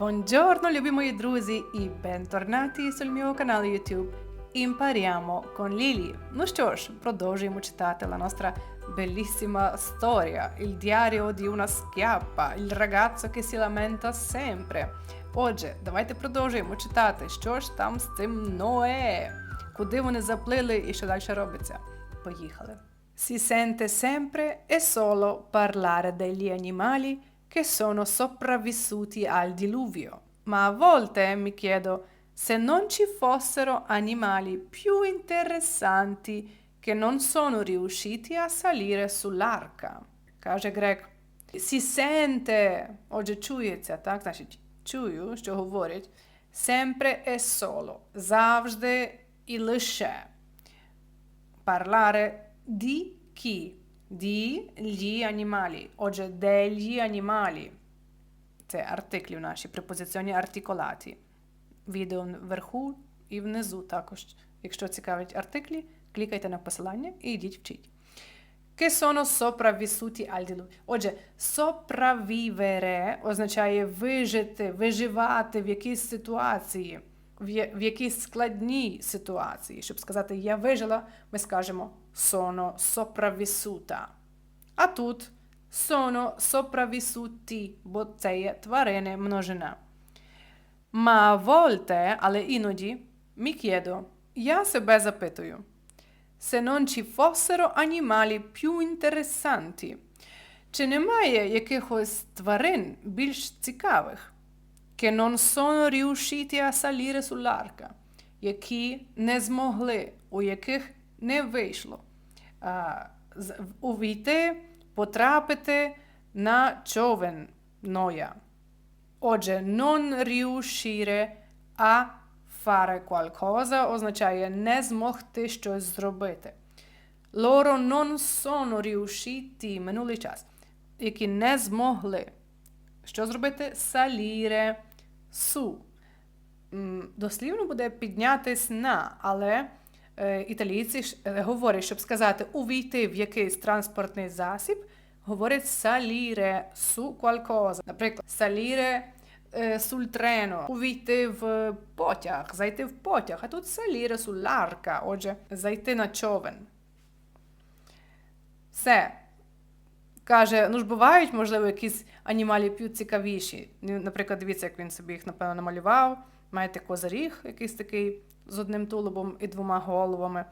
Buongiorno, любі мої друзі, і bentornati sul mio canale YouTube. Impariamo con Lili. Ну що ж, продовжуємо читати la nostra bellissima storia, il diario di una schiappa, il ragazzo che si lamenta sempre. Отже, давайте продовжуємо читати, що ж там з цим Ноe, куди вони заплили і що далі робиться. Поїхали. Si sente sempre e solo parlare degli animali che sono sopravvissuti al diluvio. Ma a volte mi chiedo se non ci fossero animali più interessanti che non sono riusciti a salire sull'arca. Kaže Greg, si sente, oggi čujete, tak? Znači, čuju što govorić, sempre e solo, zavžde i lše. Parlare di chi Di gli animali. Отже, degli animali. Це артиклі наші, препозиціонні артикулаті. Відео вверху і внизу також. Якщо цікавить артиклі, клікайте на посилання і йдіть вчіть. Che sono sopravvissuti al diluvio. Отже, sopravvivere означає вижити, виживати в якійсь ситуації, в якійсь складній ситуації. Щоб сказати я вижила, ми скажемо sono sopravvissuta. А тут sono sopravvissuti, бо це є тварини множина. Ma a volte, але іноді, mi chiedo, я себе запитую, se non ci fossero animali più interessanti, чи немає якихось тварин більш цікавих, che non sono riusciti a salire sull'arca, які не змогли, у яких не вийшло увійти, потрапити на човен Ноя. Отже, non riuscire a fare qualcosa означає не змогти щось зробити. Loro non sono riusciti минулий час, які не змогли. Що зробити? Salire su. Дослівно буде піднятись на, але е, італійці е, говорять, щоб сказати увійти в якийсь транспортний засіб, говорять salire su qualcosa. Наприклад, е, sul treno, увійти в потяг, зайти в потяг, а тут salire sull'arca, отже, зайти на човен. Все. Каже, ну ж бувають, можливо, якісь анімалі п'ють цікавіші. Наприклад, дивіться, як він собі їх, напевно, намалював. Маєте козиріг, якийсь такий з одним тулубом і двома головами.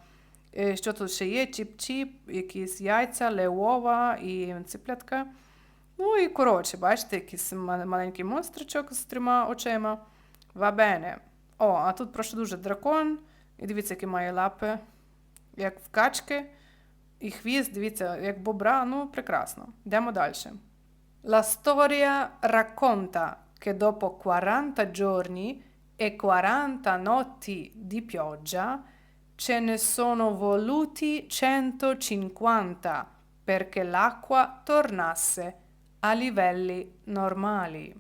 Е, Що тут ще є? Чіп-чіп, якісь яйця, леова і циплятка. Ну і коротше, бачите, якийсь маленький монстричок з трьома очима. Вабене. О, а тут прошу дуже дракон. І дивіться, які має лапи, як в качки. І хвіст, дивіться, як бобра, ну прекрасно. Йдемо далі. La storia racconta che dopo 40 giorni e 40 notti di pioggia ce ne sono voluti 150 perché l'acqua tornasse a livelli normali.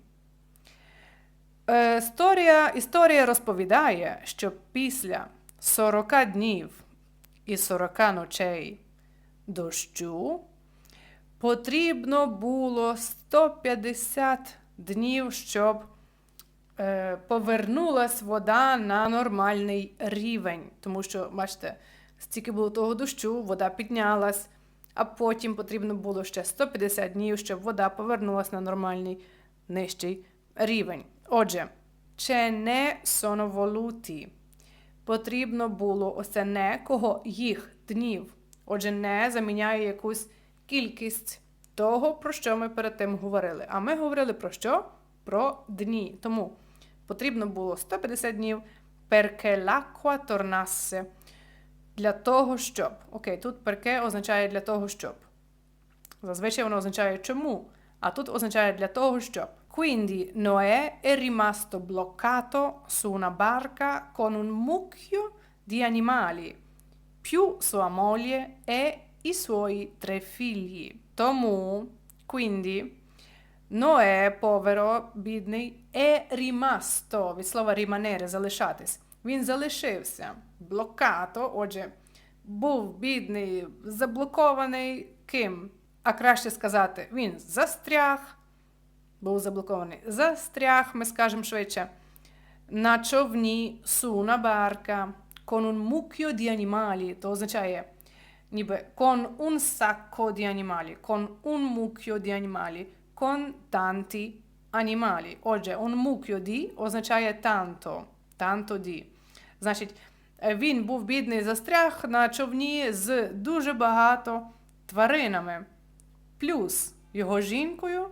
Е, Історія, історія розповідає, що після 40 днів і 40 ночей дощу потрібно було 150 днів, щоб повернулась вода на нормальний рівень. Тому що, бачите, стільки було того дощу, вода піднялась, а потім потрібно було ще 150 днів, щоб вода повернулась на нормальний нижчий рівень. Отже, ne sono voluti. Потрібно було ось не кого їх днів. Отже, не заміняє якусь кількість того, про що ми перед тим говорили. А ми говорили про що? Про дні. Тому потрібно було 150 днів perché l'acqua tornasse. Для того, щоб. Окей, тут perché означає для того, щоб. Зазвичай воно означає чому, а тут означає для того, щоб. Quindi Noè è rimasto bloccato su una barca con un mucchio di animali, più sua moglie e i suoi tre figli. Тому, quindi, Ноe, повero, бідний, è rimasto, від слова rimanere, залишатись. Він залишився, блокато, отже, був бідний, заблокований ким? А краще сказати, він застряг був заблокований. Застряг, ми скажемо швидше. На човні una barca con un mucchio di animali. То означає ніби con un sacco di animali, con un mucchio di animali, con tanti animali. Отже, un mucchio di означає tanto, tanto di. Значить, е, він був бідний застряг на човні з дуже багато тваринами. Плюс його жінкою,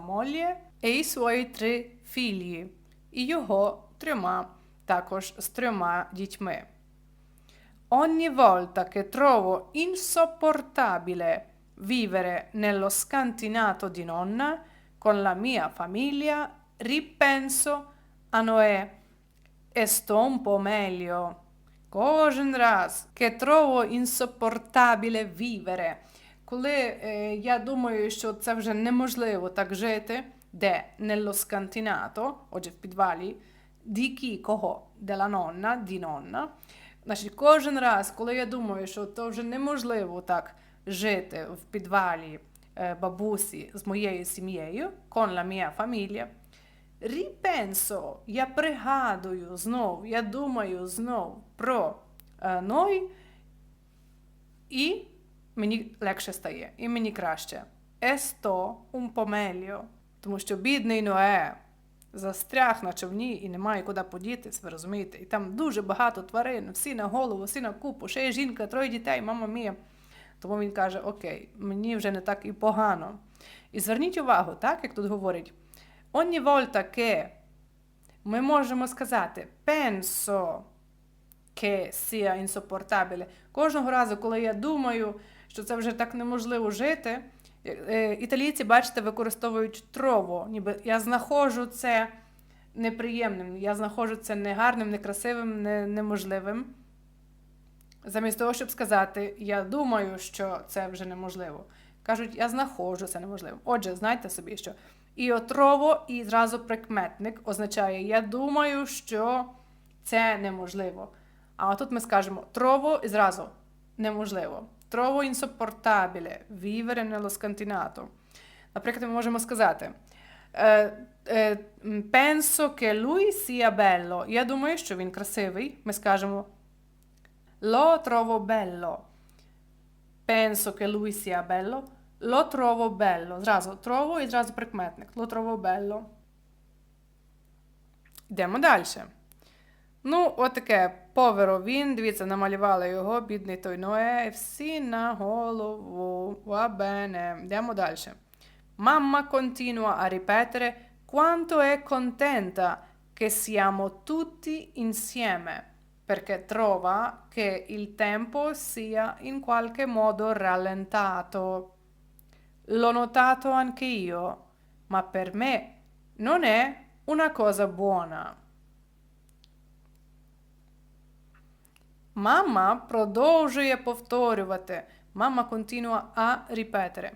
moglie e i suoi tre figli, і його трьома, також з трьома дітьми. Ogni volta che trovo insopportabile vivere nello scantinato di nonna con la mia famiglia, ripenso a Noè e sto un po' meglio. Кожен раз che trovo insopportabile vivere. Коли е, я думаю, що це вже неможливо так жити, де nello scantinato, отже, в підвалі, di chi, кого? Della nonna, di nonna. Значить, кожен раз, коли я думаю, що то вже неможливо так жити в підвалі е, бабусі з моєю сім'єю, con la mia famiglia, ripenso, я пригадую знов, я думаю знов про е, Ной, і мені легше стає, і мені краще. Есто un po' тому що бідний Ное застряг на човні і немає куди подітись, ви розумієте? І там дуже багато тварин, всі на голову, всі на купу, ще є жінка, троє дітей, мама мія. Тому він каже: Окей, мені вже не так і погано. І зверніть увагу, так, як тут говорять, ogni volta che ми можемо сказати penso che sia insopportabile. Кожного разу, коли я думаю, що це вже так неможливо жити, е, е, італійці, бачите, використовують трово, ніби я знаходжу це неприємним, я знаходжу це негарним, некрасивим, не, неможливим. Замість того, щоб сказати, я думаю, що це вже неможливо. Кажуть, я знаходжу це неможливим. Отже, знайте собі, що і отрово, і зразу прикметник означає я думаю, що це неможливо. А тут ми скажемо трово і зразу неможливо. Trovo insopportabile vivere nello. Наприклад, ми можемо сказати е, е, penso che lui sia bello. Я думаю, що він красивий. Ми скажемо lo trovo bello. Penso che lui sia bello. Lo trovo bello. Зразу trovo і зразу прикметник. Lo trovo bello. Йдемо далі. Ну, отаке поверо він, дивіться, намалювали його, бідний той Ное, всі на голову. Va bene. Йдемо далі. Mamma continua a ripetere quanto è contenta che siamo tutti insieme, perché trova che il tempo sia in qualche modo rallentato. L'ho notato anche io, ma per me non è una cosa buona. Мама продовжує повторювати. Мама continua a ripetere.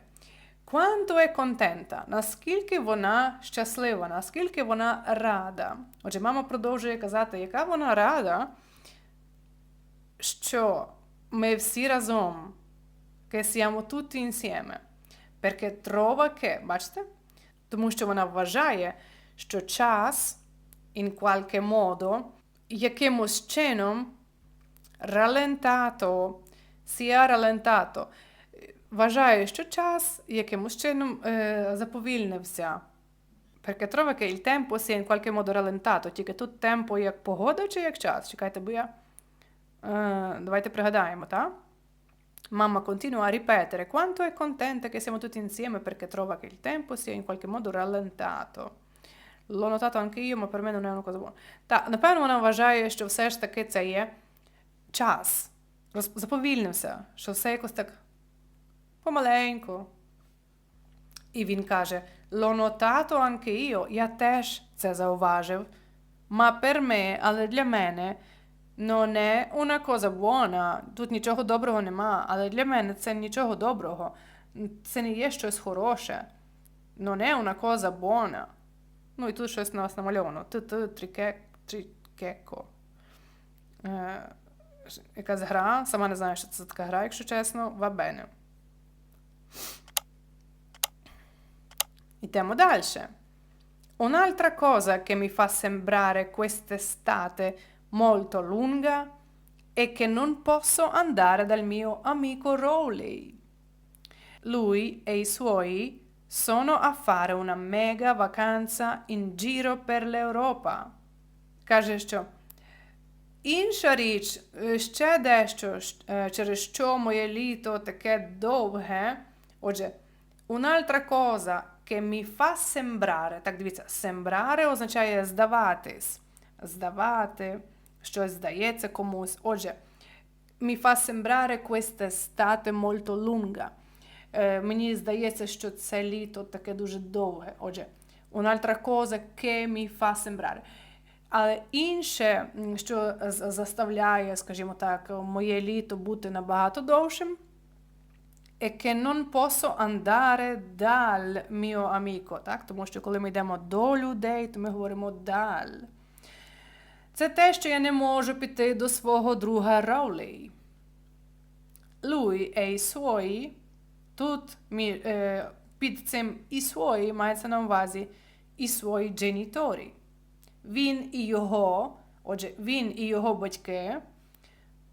Quanto è contenta? Наскільки вона щаслива, наскільки вона рада. Отже, мама продовжує казати, яка вона рада, Що ми всі разом, che siamo tutti insieme. Perché trova che, бачите? Тому що вона вважає, що час, in qualche modo, якимось чином rallentato, sia rallentato. Вважаю, що час якимось чином е, заповільнився. Perché trova che il tempo sia in qualche modo rallentato. Тільки тут темпо як погода чи як час? Чекайте, бо я. Е, давайте пригадаємо, так? Mamma continua a ripetere quanto è contenta che siamo tutti insieme perché trova che il tempo sia in qualche modo rallentato. L'ho notato anche io, ma per non è una cosa buona. Так, напевно, вона вважає, що все ж таки це є час. Роз- Заповільнився, що все якось так помаленьку. І він каже: L'ho notato anche io, я теж це зауважив. Ma per me, але для мене, non è una cosa buona. Тут нічого доброго нема, але для мене це нічого доброго. Це не є щось хороше. Non è una cosa buona. Ну і тут щось на вас намальовано. Е, якась гра. Сама не знаю, що це така гра, якщо чесно. Вабене. Йдемо далі. Un'altra cosa che mi fa sembrare quest'estate molto lunga è che non posso andare dal mio amico Rowley. Lui e i suoi sono a fare una mega vacanza in giro per l'Europa. Каже, що інша річ, е, ще дещо, щ- е, через що моє літо таке довге. Отже, un'altra cosa che mi fa sembrare. Так, дивіться, sembrare означає здаватись. Здавати, Щось здається комусь. Отже, mi fa sembrare quest'estate molto lunga. Е, мені здається, що це літо таке дуже довге. Отже, un'altra cosa che mi fa sembrare. Але інше, що заставляє, скажімо так, моє літо бути набагато довшим, è che non posso andare dal mio amico, так? Тому що коли ми йдемо до людей, то ми говоримо dal. Це те, що я не можу піти до свого друга. Lui e i suoi, тут мі- е, під цим і свої мається на увазі і свої дженітори. Він і його, отже, він і його батьки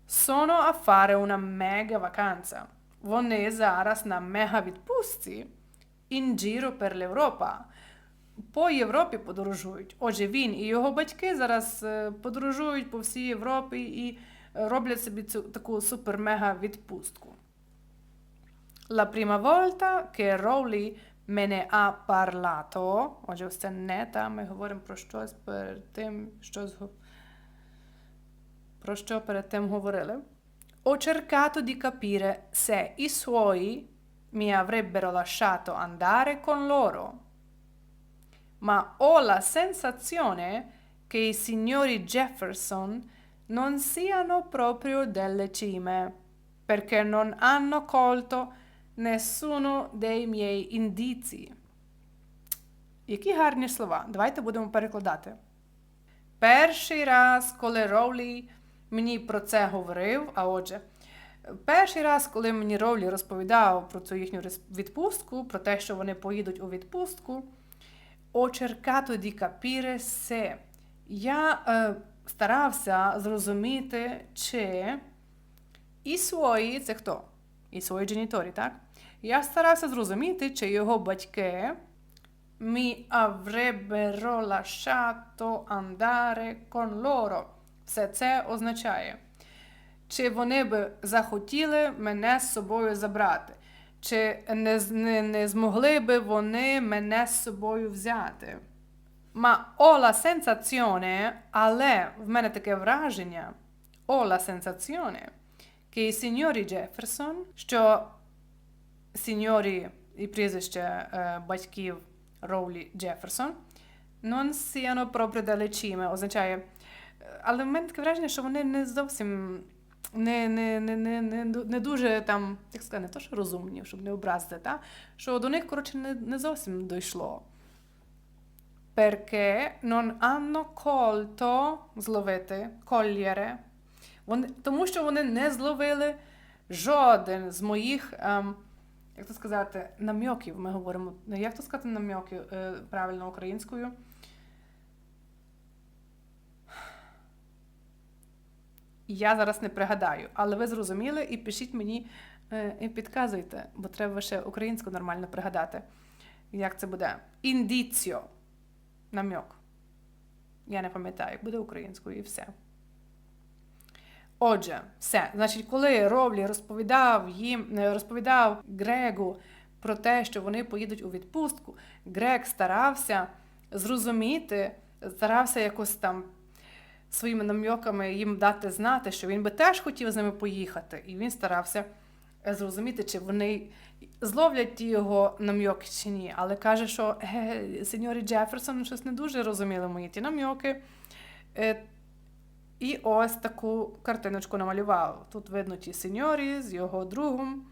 sono a fare una mega vacanza. Вони зараз на мега відпустці in giro per l'Europa. По Європі подорожують. Отже, він і його батьки зараз е, подорожують по всій Європі і е, роблять собі цю таку супер-мега відпустку. La prima volta che Rowley me ne ha parlato, отже, це не та, ми говоримо про щось перед тим, щось го- про що перед тим говорили. Ho cercato di capire se i suoi mi avrebbero lasciato andare con loro. Ma ho la sensazione che i signori Jefferson non siano proprio delle cime, perché non hanno colto nessuno dei miei indizi. Які гарні слова. Давайте будемо перекладати. Перший раз, коли Роулі мені про це говорив, а отже, перший раз, коли мені Роулі розповідав про цю їхню відпустку, про те, що вони поїдуть у відпустку, ho cercato di capire se я е, старався зрозуміти, чи і свої, це хто? І свої дженітори, так? Я старався зрозуміти, чи його батьки mi avrebbero lasciato andare con loro. Все це означає, чи вони би захотіли мене з собою забрати, чи не, не, не змогли би вони мене з собою взяти. Ma ho la sensazione, але в мене таке враження, ho la sensazione, che i signori Jefferson, що сіньорі і прізвище е, батьків Роулі Джеферсон, non siano proprio dalle означає, е, але в мене таке враження, що вони не зовсім не, не, не, не, не, дуже там, як сказати, не то, що розумні, щоб не образити, та? що до них, коротше, не, не зовсім дійшло. Perché non hanno colto зловити, cogliere, тому що вони не зловили жоден з моїх, ем, як то сказати, намьоків. Ми говоримо. ну, Як то сказати намьоки е, правильно українською? Я зараз не пригадаю, але ви зрозуміли і пишіть мені е, і підказуйте, бо треба ще українську нормально пригадати. Як це буде? Індіціо. Намьок. Я не пам'ятаю, як буде українською і все. Отже, все. Значить, коли Ровлі розповідав їм, е, розповідав Грегу про те, що вони поїдуть у відпустку, Грег старався зрозуміти, старався якось там своїми намьоками їм дати знати, що він би теж хотів з ними поїхати. І він старався е, зрозуміти, чи вони зловлять його намьоки чи ні. Але каже, що е, сеньорі Джеферсон щось не дуже розуміли мої ті намьоки. Е, і ось таку картиночку намалював. Тут видно ті сеньорі з його другом.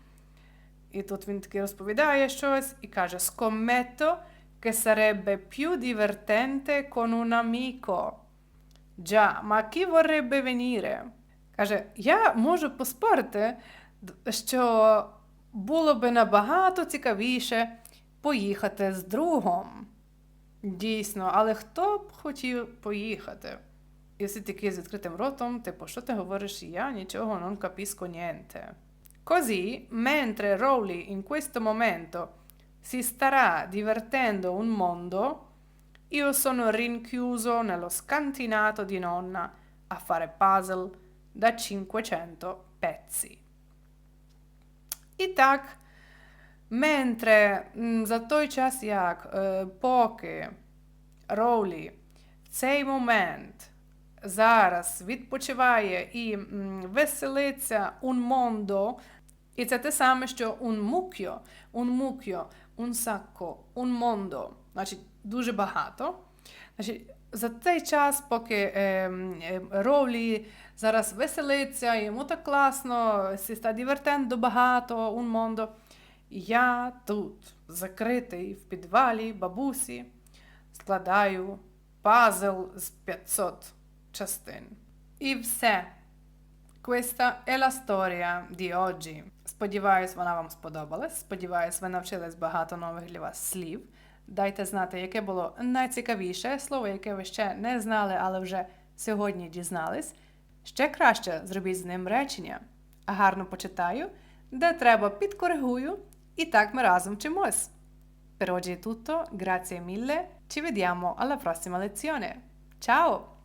І тут він таки розповідає щось і каже: Scommetto che sarebbe più divertente con un amico. Già, ma chi vorrebbe venire? Каже, я можу поспорити, що було би набагато цікавіше, поїхати з другом. Дійсно, але хто б хотів поїхати? І всі такі з відкритим ротом, типу, що ти говориш? Я нічого non capisco niente. Così, mentre Rowley in questo momento si starà divertendo un mondo, io sono rinchiuso nello scantinato di nonna a fare puzzle da 500 pezzi. І так, Менtre м, за той час, як е, поки Роулі в цей момент зараз відпочиває і м, веселиться un mondo, і це те саме, що un mucchio, un mucchio, un sacco, un mondo, значить дуже багато. Значить, за цей час, поки е, е, Роулі зараз веселиться, йому так класно, sta divertendo багато, un mondo, я тут, закритий в підвалі бабусі, складаю пазл з 500 частин. І все. Questa è la storia di oggi. Сподіваюсь, вона вам сподобалась. Сподіваюсь, ви навчились багато нових для вас слів. Дайте знати, яке було найцікавіше слово, яке ви ще не знали, але вже сьогодні дізнались. Ще краще зробіть з ним речення. Гарно почитаю, де треба підкоригую, і так ми разом вчимось. Per oggi è tutto, grazie mille, ci vediamo alla prossima lezione. Ciao!